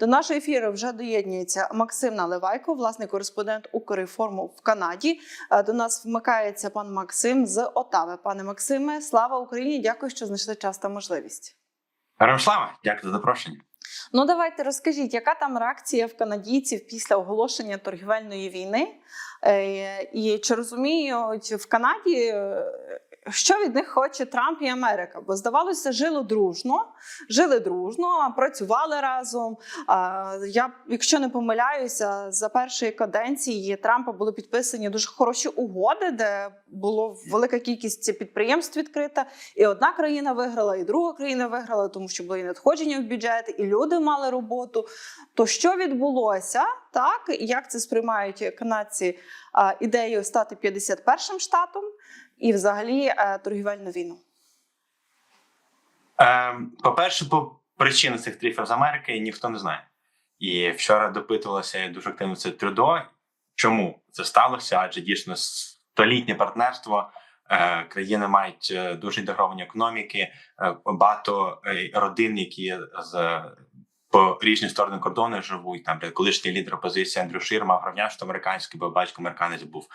До нашого ефіру вже доєднується Максим Наливайко, власний кореспондент Укрреформу в Канаді. Е, До нас вмикається пан Максим з Отави. Пане Максиме, слава Україні! Дякую, що знайшли час та можливість. Слава, дякую за запрошення. Ну давайте розкажіть, яка там реакція в канадійців після оголошення торгівельної війни? Е, І чи розуміють в Канаді, е, що від них хоче Трамп і Америка? Бо здавалося, жили дружно, жили дружно, працювали разом. Я, якщо не помиляюся, за першої каденції Трампа були підписані дуже хороші угоди, де було велика кількість підприємств відкрита. І одна країна виграла, і друга країна виграла, тому що були і надходження в бюджет, і люди мали роботу. То що відбулося, так як це сприймають канадці а, ідею стати 51-м штатом і взагалі е, торгівельну війну? Ем, по-перше, по причини цих тарифів з Америки ніхто не знає. І вчора допитувалося дуже активно це Трюдо. Чому це сталося? Адже дійсно столітнє партнерство. е, Країни мають е, дуже інтегровані економіки, багато родин, які з по різні сторони кордону живуть. Там колишній лідер опозиції Андрю Ширма, гравняш американський, бо батько американець був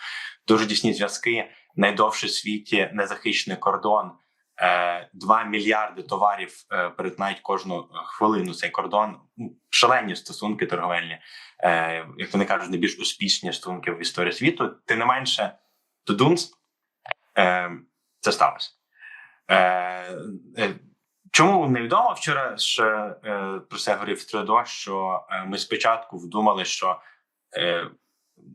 дуже тісні зв'язки. Найдовший в світі незахищений кордон. Е, 2 мільярди товарів е, перетинають кожну хвилину цей кордон. Ну, Шалені стосунки торговельні, е, як вони кажуть, найбільш успішні стосунки в історії світу. Тим не менше, Тудунс е, це сталося. Е, е, Чому невідомо вчора е, про це говорив Трудо, що е, ми спочатку вдумали, що е,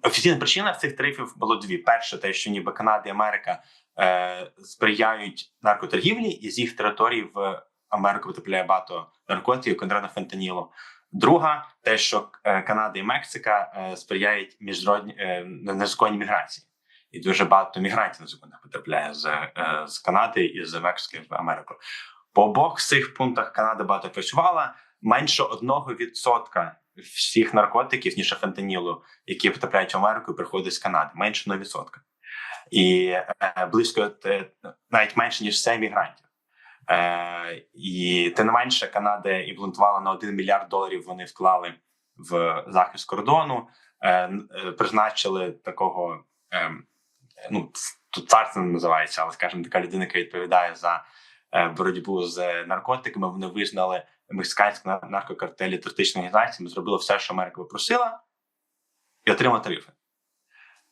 офіційна причина цих тарифів було дві: перше, те, що ніби Канада і Америка е, сприяють наркоторгівлі, і з їх територій в Америку потрапляє багато наркотиків, конкретно фентанілу. Друга, те, що е, Канада і Мексика е, сприяють міжнародній е, незаконній міграції, і дуже багато мігрантів незаконних потрапляє з, е, з Канади і з Мексики в Америку. По обох цих пунктах Канада багато працювала менше одного відсотка всіх наркотиків, ніж фентанілу, які потрапляють в Америку, приходять з Канади. Менше 1%. І е, близько е, навіть менше ніж 7 мігрантів. Е, і тим не менше, Канада імплантувала на 1 мільярд доларів. Вони вклали в захист кордону, е, е, призначили такого. Е, ну тут царство не називається, але скажімо, така людина, яка відповідає за е, боротьбу з наркотиками. Вони визнали мексиканські нар- наркокартелі туристичної організації. Ми зробили все, що Америка попросила, і отримали тарифи.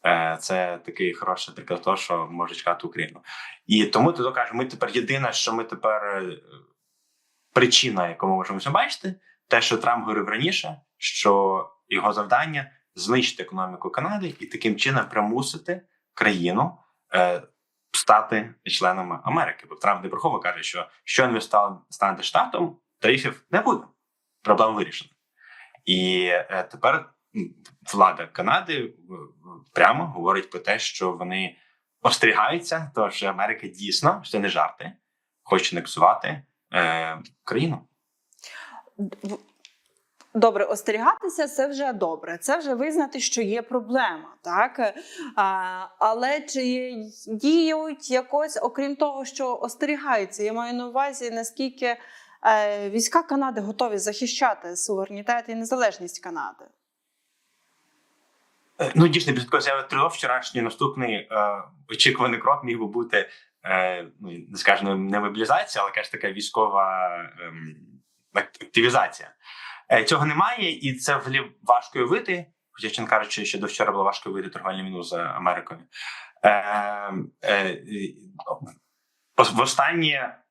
Е, Це такий хороший приклад того, що може чекати Україну. І тому тут кажемо, ми тепер єдине, що ми тепер е, причина, яку ми можемо бачити, те, що Трамп говорив раніше, що його завдання знищити економіку Канади і таким чином примусити країну е, стати членами Америки. Бо Трамп не каже, що щойно ви стали станете штатом, тарифів не буде. Проблема вирішена. І е, тепер влада Канади е, прямо говорить про те, що вони остерігаються, того що Америка дійсно що не жарти, хоче анексувати е, країну. Добре, остерігатися це вже добре. Це вже визнати, що є проблема, так а, але чи діють якось, окрім того, що остерігаються? Я маю на увазі, наскільки е, війська Канади готові захищати суверенітет і незалежність Канади? Е, Ну, дійсно, після такої заяви вчорашній наступний е, очікуваний крок міг би бути, е, ну не скажемо, не мобілізація, але каже така військова ем, активізація. Е, цього немає, і це взагалі важко уявити. Хоча, чесно кажучи, ще до вчора було важко уявити торговельну війну з Америкою. Е, е, і, о, Востаннє е,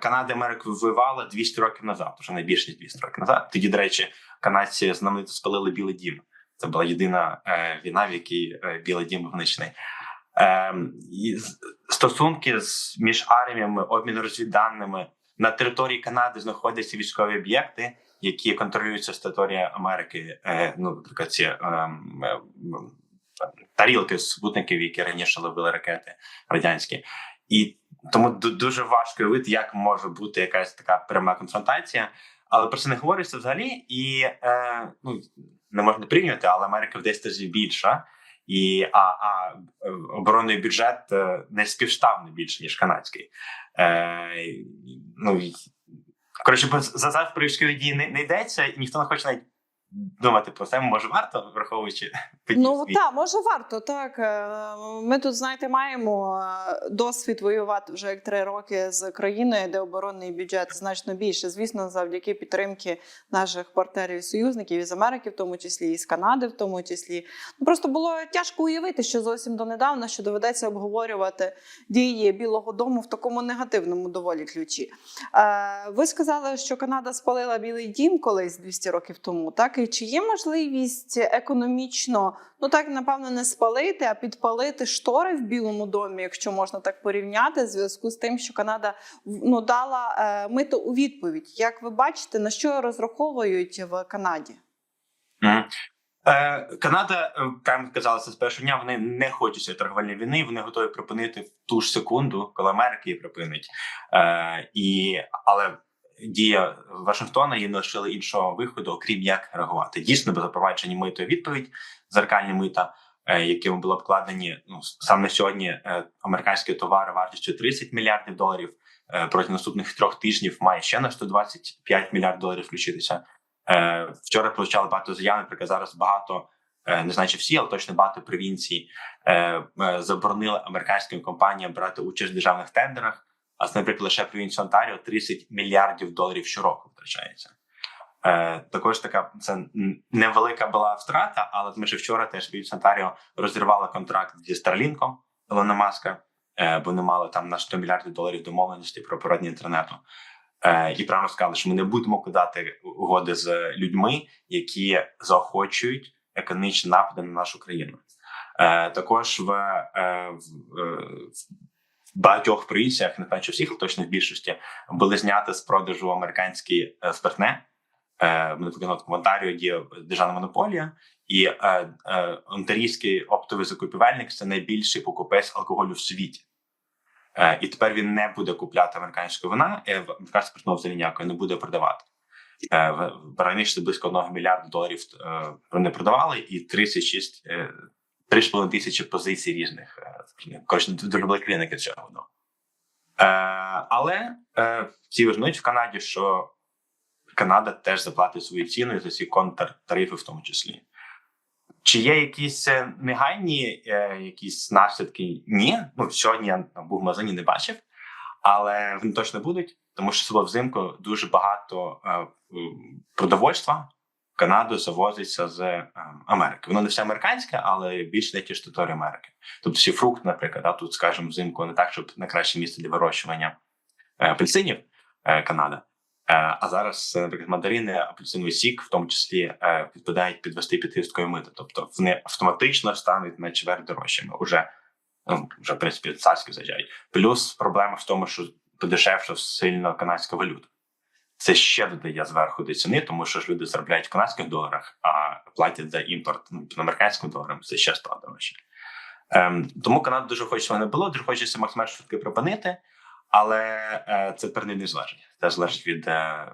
Канада і Америка воювала 200 років назад, вже найбільше ніж 200 років назад. Тоді, до речі, канадці знаменито спалили Білий Дім. Це була єдина е, війна, в якій е, Білий Дім був. Е, з- стосунки між арміями, обмін розвідданими на території Канади знаходяться військові об'єкти, які контролюються з території Америки. Е, ну, наприклад, ці е, м, е, м, тарілки супутників, які раніше ловили ракети радянські, і тому дуже важко уявити, як може бути якась така пряма конфронтація. Але про це не говориться взагалі, і е, ну не можна порівнювати, але Америка в 10 разів більша, і а, а е, оборонний бюджет е, не співставно більше ніж канадський. Е, ну Коротше, за зараз про військові дії не, не йдеться, і ніхто не хоче навіть думати про це. Може, варто, враховуючи Ну так, може варто. Так Е, ми тут, знаєте, маємо е, досвід воювати вже як три роки з країною, де оборонний бюджет значно більше. Звісно, завдяки підтримки наших партнерів, союзників із Америки, в тому числі і з Канади, в тому числі. Ну, Просто було тяжко уявити, що зовсім донедавна що доведеться обговорювати дії Білого Дому в такому негативному доволі ключі. Е, ви сказали, що Канада спалила Білий Дім колись 200 років тому. Так і чи є можливість економічно, ну так напевно, не спалити, а підпалити штори в Білому домі, якщо можна так порівняти, в зв'язку з тим, що Канада ну, дала е, мито у відповідь. Як ви бачите, на що розраховують в Канаді? Мгм. Е, Канада, е, прямо казала з першого дня. Вони не хочуть цієї торговельної війни. Вони готові припинити в ту ж секунду, коли Америка її припинить. Е, і, але дія Вашингтона їй не лишили іншого виходу, окрім як реагувати. Дійсно, без запровадження митої відповідь, зеркальні мита, е, якими були обкладені ну саме сьогодні е, американські товари вартістю 30 мільярдів доларів. Е, протягом наступних трьох тижнів має ще на 125 мільярдів доларів включитися. Вчора получали багато заяв, наприклад, зараз багато, не знаю, чи всі, але точно багато провінцій заборонили американським компаніям брати участь в державних тендерах. А це, наприклад, лише провінція Онтаріо 30 мільярдів доларів щороку втрачається. Е, також така це невелика була втрата, але ми ще вчора теж провінція Онтаріо розірвала контракт зі Старлінком Ілона Маска, е, бо не мали там на 100 мільярдів доларів домовленості про проведення інтернету. Е, і прямо сказали, що ми не будемо кидати угоди з людьми, які заохочують економічні напади на нашу країну. Е, також в, е, в, е, багатьох провінціях, не знаю, всіх, але точно в більшості, були зняті з продажу американські е, спиртне. Е, Наприклад, в Онтаріо є державна монополія, і е, е, онтарійський оптовий закупівельник це найбільший покупець алкоголю в світі. Е, і тепер він не буде купляти американську вина, і американську спиртного взагалі ніякої не буде продавати. Е, раніше близько 1 мільярда доларів е, вони продавали, і 36, е, 3,5 тисячі позицій різних. е, Коротше, дуже великий цього. Ну. Е, але е, всі визнають в Канаді, що Канада теж заплатить свою ціну за ці контртарифи, в тому числі. Чи є якісь е, негайні е, якісь наслідки? Ні. Ну сьогодні я був в магазині, не бачив, але вони точно будуть, тому що себе взимку дуже багато е, продовольства Канаду завозиться з е, Америки. Воно не все американське, але більше деякі ж території Америки. Тобто всі фрукти, наприклад, да, тут, скажімо, взимку не так, щоб найкраще місце для вирощування е, апельсинів е, Канада. А зараз, наприклад, мандарини, апельсиновий сік, в тому числі, підпадають під 25 мити. Тобто вони автоматично стануть на чверть дорожчими. Уже ну, вже в принципі царські заїжджають. Плюс проблема в тому, що подешевша сильно канадська валюта. Це ще додає зверху до ціни, тому що ж люди заробляють в канадських доларах, а платять за імпорт ну, американським доларам. Це ще стало дорожче. Ем, тому Канада дуже хоче, щоб не було, дуже хочеться максимально швидко припинити, але е, це тепер не залежить. Це залежить від е,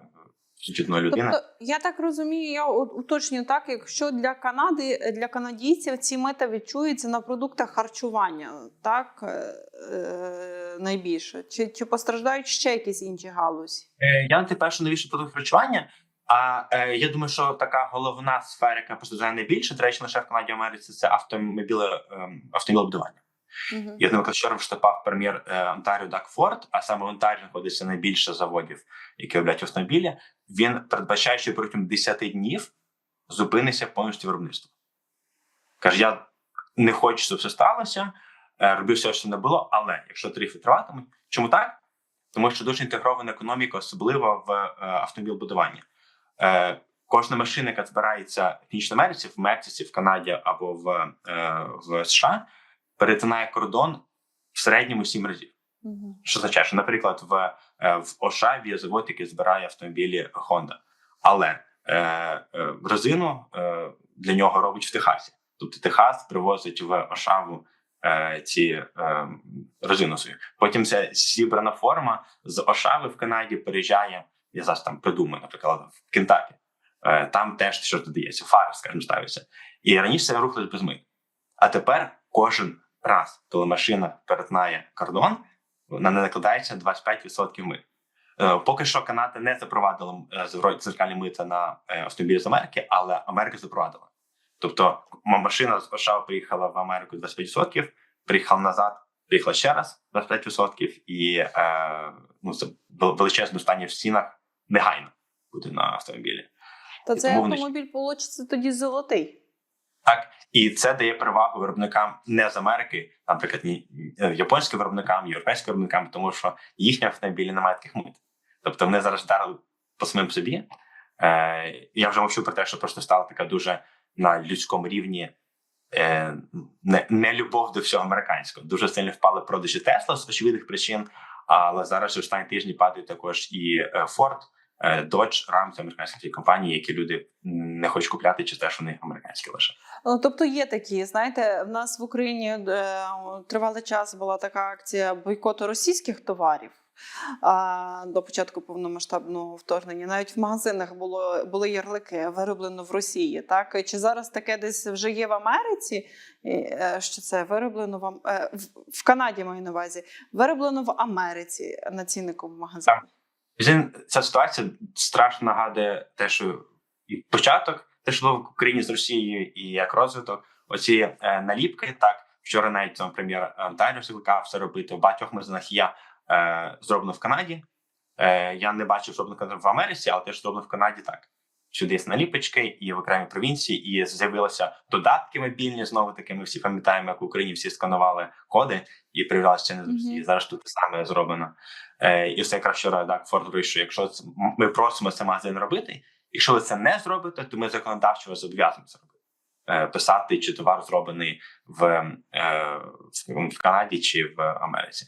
відчутної людини. Тобто, я так розумію, я у- уточнюю так, якщо для Канади, для канадійців ці мита відчуються на продуктах харчування, так е, е, найбільше. Чи, чи постраждають ще якісь інші галузі? Е, Я не тепер, що новіше продукт харчування. А е, я думаю, що така головна сфера, яка постраждає найбільше, до речі, лише в Канаді Америці, це автомобіле ем, автомобілебудування. Угу. Я наприклад, вчора виступав прем'єр е, Онтаріо Дак Форд, а саме в Онтаріо знаходиться найбільше заводів, які роблять автомобілі. Він передбачає, що протягом 10 днів зупиниться повністю виробництво. Каже: я не хочу, щоб це сталося. е, Роблю все, що не було, але якщо тарифи триватимуть, чому так? Тому що дуже інтегрована економіка, особливо в е, автомобілбудуванні. Е, кожна машина, яка збирається в Північній Америці, в Мексиці, в Канаді або в, е, в США, перетинає кордон в середньому сім разів. Угу. Що означає, що, наприклад, в, е, в Ошаві є завод, який збирає автомобілі Honda, але е, е, резину е, для нього робить в Техасі. Тобто Техас привозить в Ошаву е, ці е, резину свою. Потім ця зібрана форма з Ошави в Канаді переїжджає. Я зараз там придумаю, наприклад, в Кентакі. Е, там теж що додається, фари, скажімо, ставиться. І раніше це рухалось без мит. А тепер кожен раз, коли машина перетинає кордон, на не накладається 25% мит. Е, Поки що Канада не запровадила е, зворотні дзеркальні мита на е, автомобілі з Америки, але Америка запровадила. Тобто машина з США приїхала в Америку 25%, приїхала назад, приїхала ще раз 25%, і е, ну, це величезне стання в стінах негайно буде на автомобілі. То І цей тому вони- автомобіль получиться тоді золотий. Так, і це дає перевагу виробникам не з Америки, наприклад, е, японським виробникам, європейським виробникам, тому що їхні автомобілі не мають таких мит. Тобто вони зараз вдарили по самим собі. Е, я вже мовчу про те, що просто стала така дуже на людському рівні е, не, не любов до всього американського. Дуже сильно впали продажі Тесла з очевидних причин. Але зараз же останні тижні падають також і Ford, е, Dodge, Ram, це американські ті компанії, які люди не хочуть купляти через те, що вони американські лише. Ну, тобто є такі, знаєте, в нас в Україні е, тривалий час була така акція бойкоту російських товарів. А, до початку повномасштабного вторгнення навіть в магазинах було були ярлики вироблено в Росії. Так чи зараз таке десь вже є в Америці? Е, Що це вироблено в, е, в- Канаді маю на увазі, вироблено в Америці на ціннику в магазині. Він ця ситуація страшно нагадує те, що і початок, те, що було в Україні з Росією, і як розвиток, оці е, наліпки. Так вчора навіть там прем'єр Онтаріо закликав все робити. В багатьох магазинах Я е, зроблено в Канаді. Е, я не бачив зроблено в Америці, але теж зроблено в Канаді так. Сюди наліпочки і в окремій провінції, і з'явилися додатки мобільні. Знову таки, ми всі пам'ятаємо, як в Україні всі сканували коди і перевіряли не з Росії. Мгм. Зараз тут саме зроблено. Е, і все якраз вчора так Форд що якщо це- ми просимо це магазин робити, якщо ви це не зробите, то ми законодавчо вас зобов'язані це робити. Е, писати, чи товар зроблений в, е, в Канаді чи в Америці.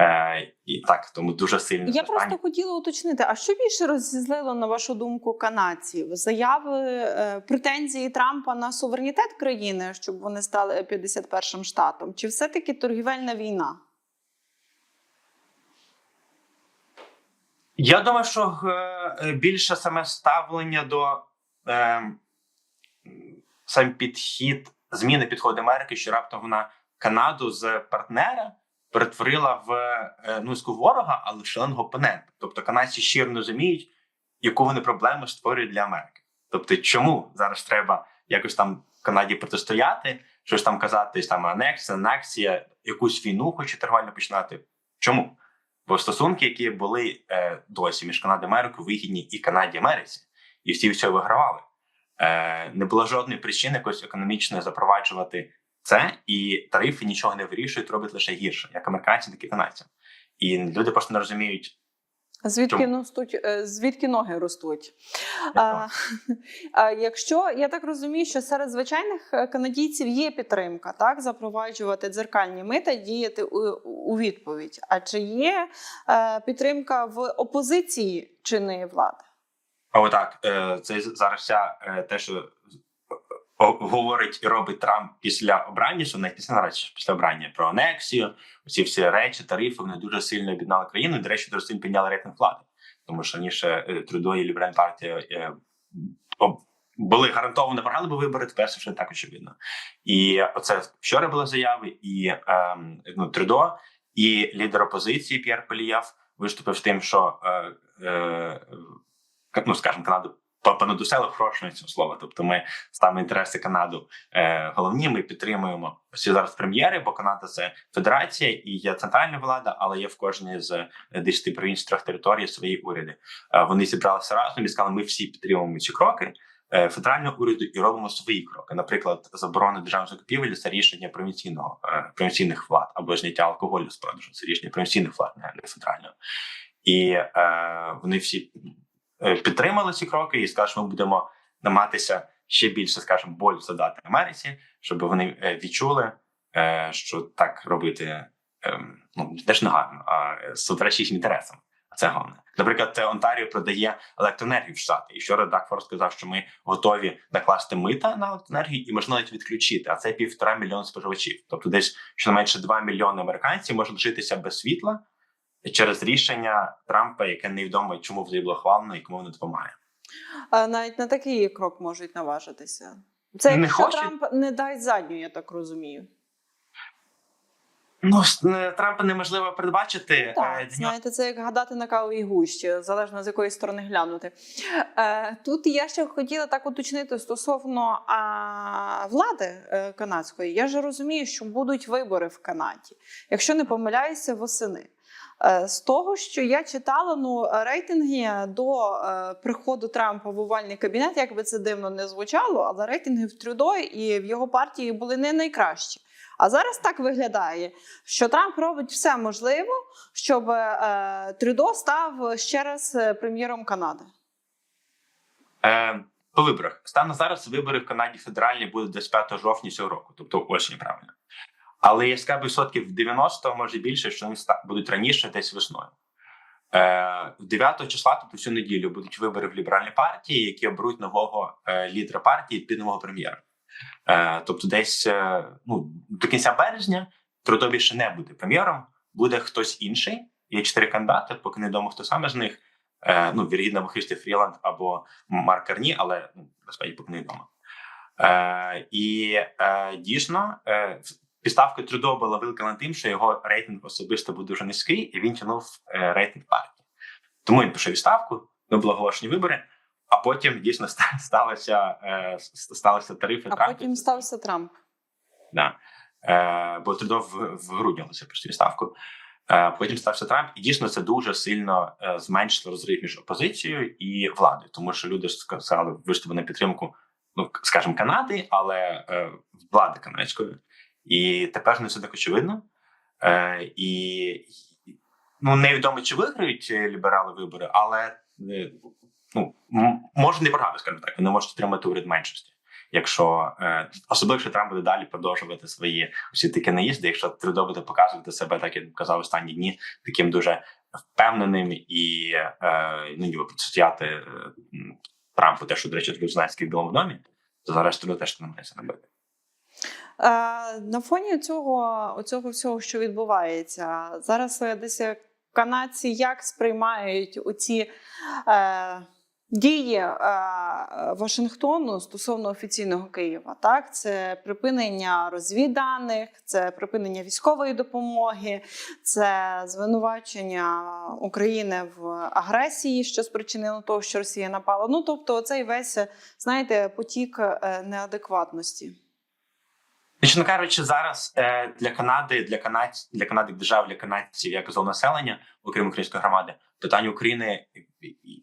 Е, і так, тому дуже сильно Я зростання. просто хотіла уточнити, а що більше розізлило на вашу думку канадців? Заяви е, претензії Трампа на суверенітет країни, щоб вони стали 51-м штатом, чи все-таки торгівельна війна? Я думаю, що е, більше саме ставлення до е, сам підхід, зміни підходу Америки, що раптом вона Канаду з партнера перетворила в ну ворога, але шаленого опонента. Тобто канадці щиро розуміють, яку вони проблему створюють для Америки. Тобто, чому зараз треба якось там Канаді протистояти, щось там казати, там анексія, анексія, якусь війну хоче торгівельно починати. Чому? Бо стосунки, які були е, досі між Канадою і Америкою, вигідні і Канаді Америці, і всі цього вигравали. Е, не було жодної причини якось економічно запроваджувати це, і тарифи нічого не вирішують, роблять лише гірше, як американцям, так і канадцям. І люди просто не розуміють, Звідки Чому? ростуть, е, звідки ноги ростуть? А, а якщо я так розумію, що серед звичайних е, канадійців є підтримка, так запроваджувати дзеркальні мита, діяти у, у відповідь. А чи є е, підтримка в опозиції чинної влади? А отак, е, це зараз вся те, що о- говорить і робить Трамп після обрання, що не після наразі, після обрання про анексію, ці всі речі, тарифи вони дуже сильно об'єднали країну. До речі, дуже сильно підняли рейтинг влади, тому що раніше е, Трудо і Ліберальна партія е, були гарантовано програли би вибори. Тепер це вже так очевидно. І оце вчора були заяви, і ем, ну, Трудо, і лідер опозиції П'єр Полієв виступив з тим, що е, е, ну скажімо, Канаду понадусело в хорошому цього слова. Тобто, ми ставимо інтереси Канаду е, головні. Ми підтримуємо всі зараз прем'єри, бо Канада це федерація і є центральна влада, але є в кожній з 10 провінцій трьох територій свої уряди. Е, вони зібралися разом і сказали, ми всі підтримуємо ці кроки. е, Федерального уряду і робимо свої кроки. Наприклад, заборона державних закупівель це рішення провінційного е, провінційних влад або зняття алкоголю з продажу. Це рішення провінційних влад, не не федерального. І е, вони всі е, підтримали ці кроки і скажуть, ми будемо намагатися ще більше, скажімо, болю задати Америці, щоб вони е, відчули, е, що так робити е, ну теж не гарно, а суперечить їхнім інтересам. Це головне. Наприклад, е, Онтаріо продає електроенергію в Штати. І вчора Дакфорд сказав, що ми готові накласти мита на електроенергію і можна навіть відключити. А це півтора мільйона споживачів. Тобто, десь щонайменше 2 мільйони американців можуть лишитися без світла через рішення Трампа, яке невідомо чому взагалі було хвалено і кому воно допомагає. А навіть на такий крок можуть наважитися. Це Не якщо хочуть. Трамп не дасть задню, я так розумію. Ну, е, Трампа неможливо передбачити. Е, Так, знаєте, це як гадати на кавовій гущі, залежно з якої сторони глянути. Е, тут я ще хотіла так уточнити стосовно а, влади е, канадської. Я ж розумію, що будуть вибори в Канаді, якщо не помиляюся, восени. Е, З того, що я читала, ну рейтинги до е, приходу Трампа в овальний кабінет, як би це дивно не звучало, але рейтинги в Трюдо і в його партії були не найкращі. А зараз так виглядає, що Трамп робить все можливе, щоб е, Трюдо став ще раз прем'єром Канади. Е, по виборах. Станом зараз вибори в Канаді федеральні будуть 25 жовтня цього року, тобто осінь, правильно. Але я скажу відсотків 90, може більше, що вони будуть раніше, десь весною. Е, 9 числа, тобто всю неділю, будуть вибори в ліберальній партії, які оберуть нового е, лідера партії під нового прем'єра. Е, тобто, десь е, ну, до кінця березня Трудо більше не буде прем'єром, буде хтось інший. Є чотири кандидати, поки не відомо, хто саме з них. Е, ну, вірогідно, або Фріланд або Марк Карні, але ну, насправді поки не відомо. Е, і е, дійсно, е, підставка Трудо була викликана тим, що його рейтинг особисто був дуже низький, і він тягнув е, рейтинг партії. Тому він пішов відставку, не були оголошені вибори, а потім дійсно сталося, е, сталося тарифи А Трампа. потім стався Трамп. Да. Е, бо Трудо в, в грудні пішов відставку. Е, потім стався Трамп, і дійсно це дуже сильно зменшило розрив між опозицією і владою, тому що люди сказали виступили на підтримку, ну скажімо, Канади, але е, влади канадської. І тепер не все так очевидно. Е, і ну невідомо, чи виграють е, ліберали вибори, але е, ну може не програти, скажімо так, вони можуть отримати уряд меншості. Якщо е, особливо, якщо Трамп буде далі продовжувати свої усі такі наїзди, якщо Трудо буде показувати себе, так як казав останні дні, таким дуже впевненим і е, ну ніби протистояти е, Трампу, те, що до речі, в Білому домі, то зараз Трудо теж намагається робити. Е, на фоні цього, цього всього, що відбувається, зараз е, десь е, канадці як сприймають оці е, дії е, Вашингтону стосовно офіційного Києва. Так, це припинення розвідданих, це припинення військової допомоги, це звинувачення України в агресії, що спричинило того, що Росія напала. Ну тобто, цей весь знаєте потік неадекватності. Чесно кажучи, зараз е, для Канади, для Канад, для Канади як держави, для канадців як зон населення, окрім української громади, питання України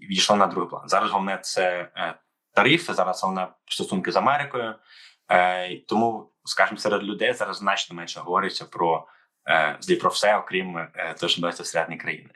відійшло на другий план. Зараз головне це е, тарифи, зараз головне стосунки з Америкою. Е, тому, скажімо, серед людей зараз значно менше говориться про злі про все, окрім того, що всередині країни.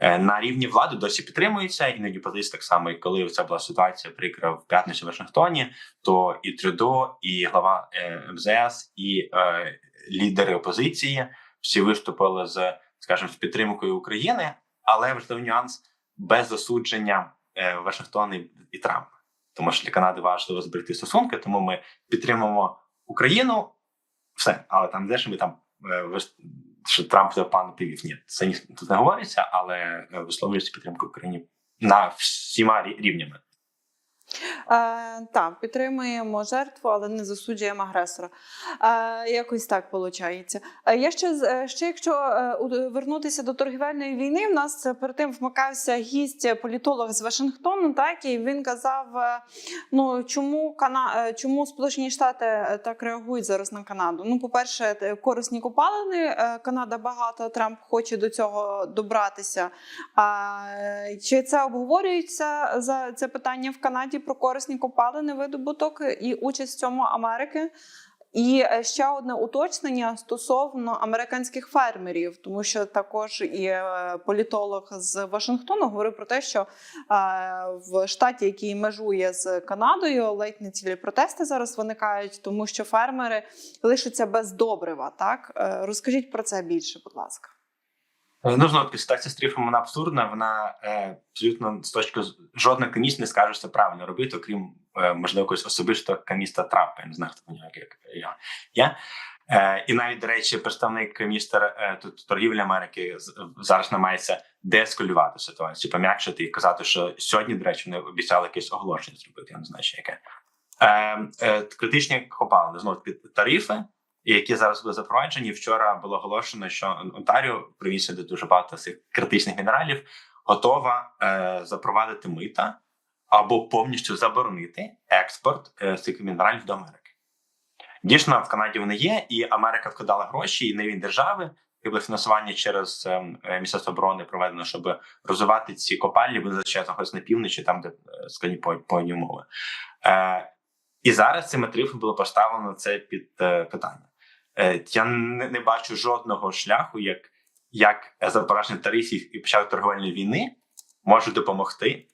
Е, на рівні влади досі підтримується, іноді позиція так само, і коли це була ситуація прикра в п'ятницю в Вашингтоні, то і Трюдо, і глава е, МЗС, і е, лідери опозиції всі виступили з, скажімо, з підтримкою України, але важливий нюанс без засудження е, Вашингтона і, Трампа. Тому що для Канади важливо зберегти стосунки, тому ми підтримуємо Україну, все, але там де ж ми там е, що Трамп за пан півів. Ні, це не говориться, але е, висловлюється підтримка Україні на всіма рівнями. Е, так, підтримуємо жертву, але не засуджуємо агресора. Е, якось так виходить. Е, я ще, е, ще якщо е, вернутися до торгівельної війни, в нас е, перед тим вмикався гість е, політолог з Вашингтону, так і він казав: ну чому Кана... чому Сполучені Штати так реагують зараз на Канаду? Ну, по-перше, корисні копалини. Канада багато, Трамп хоче до цього добратися. А чи це обговорюється за це питання в Канаді про корисні копалини, видобуток і участь в цьому Америки? І е, ще одне уточнення стосовно американських фермерів, тому що також і е, політолог з Вашингтону говорив про те, що е, в штаті, який межує з Канадою, ледь не цілі протести зараз виникають, тому що фермери лишаться без добрива. Так розкажіть про це більше, будь ласка. Ну, знову таки, ситуація з тріфом вона абсурдна. Вона е, абсолютно з точки жодна комісія не скаже, що це правильно робити, окрім е, можливо якогось особистого коміста Трампа. Я не знаю, хто нього як я. Е, і навіть, до речі, представник міністр е, тут торгівлі Америки зараз намагається деескалювати ситуацію, пом'якшити і казати, що сьогодні, до речі, вони обіцяли якесь оголошення зробити. Я не знаю, ще яке. Е, е, критичні копалини, знову таки тарифи, які зараз були запроваджені. Вчора було оголошено, що Онтаріо, провінція, де дуже багато цих критичних мінералів, готова е, запровадити мита або повністю заборонити експорт е, цих мінералів до Америки. Дійсно, в Канаді вони є, і Америка вкладала гроші і рівень держави. І було фінансування через е, е, Міністерство оборони проведено, щоб розвивати ці копальні. Вони знаходяться на півночі, там де е, складні по- пойні умови. Е, і зараз цими тарифами було поставлено це під е, питання. Е, я не, бачу жодного шляху, як, як запровадження тарифів і початок торговельної війни може допомогти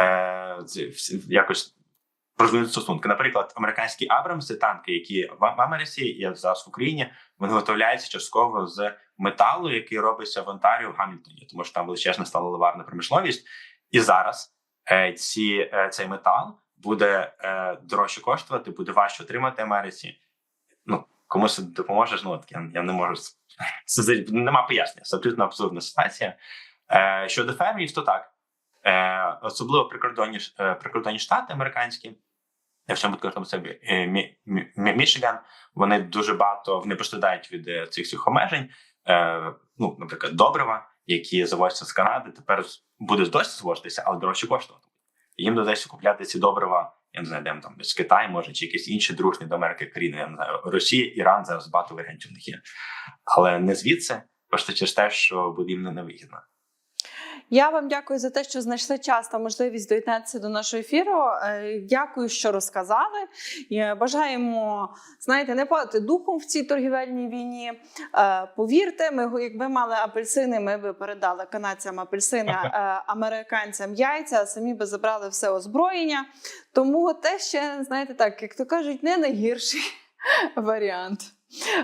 е, якось розвинути стосунки. Наприклад, американські це танки, які в Америці є зараз в Україні. Вони виготовляються частково з металу, який робиться в Онтаріо в Гамільтоні, тому що там величезна сталеливарна промисловість. І зараз е, ці, е, цей метал буде е, дорожче коштувати, буде важче отримати в Америці. Ну комусь допоможеш. Ну от я, я не можу с- нема пояснення. Це абсолютно абсурдна ситуація. Е, щодо фермерів, то так. Е, особливо прикордонні, е, прикордонні штати американські, якщо ми кажемо себе е, Мі- Мі- Мі- Мічиган, вони дуже багато вони пострадають від е, цих всіх обмежень. Е, ну, наприклад, добрива, які завозяться з Канади, тепер буде досі звозитися, але дорожче коштувати. Їм доведеться купляти ці добрива, я не знаю, де там з Китаю, може, чи якісь інші дружні до Америки країни. Я не знаю, Росія, Іран зараз багато варіантів в них є. Але не звідси, просто через те, що буде їм невигідно. Я вам дякую за те, що знайшли час та можливість доєднатися до нашого ефіру. Е, Дякую, що розказали. Е, Бажаємо, знаєте, не падати духом в цій торгівельній війні. Е, Повірте, ми якби мали апельсини, ми би передали канадцям апельсини, американцям яйця, а самі би забрали все озброєння. Тому те ще, знаєте, так, як то кажуть, не найгірший варіант.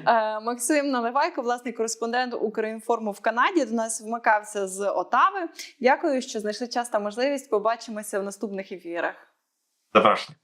Е, Максим Наливайко, власний кореспондент Українформу в Канаді, до нас вмикався з Отави. Дякую, що знайшли час та можливість. Побачимося в наступних ефірах. Запрошую.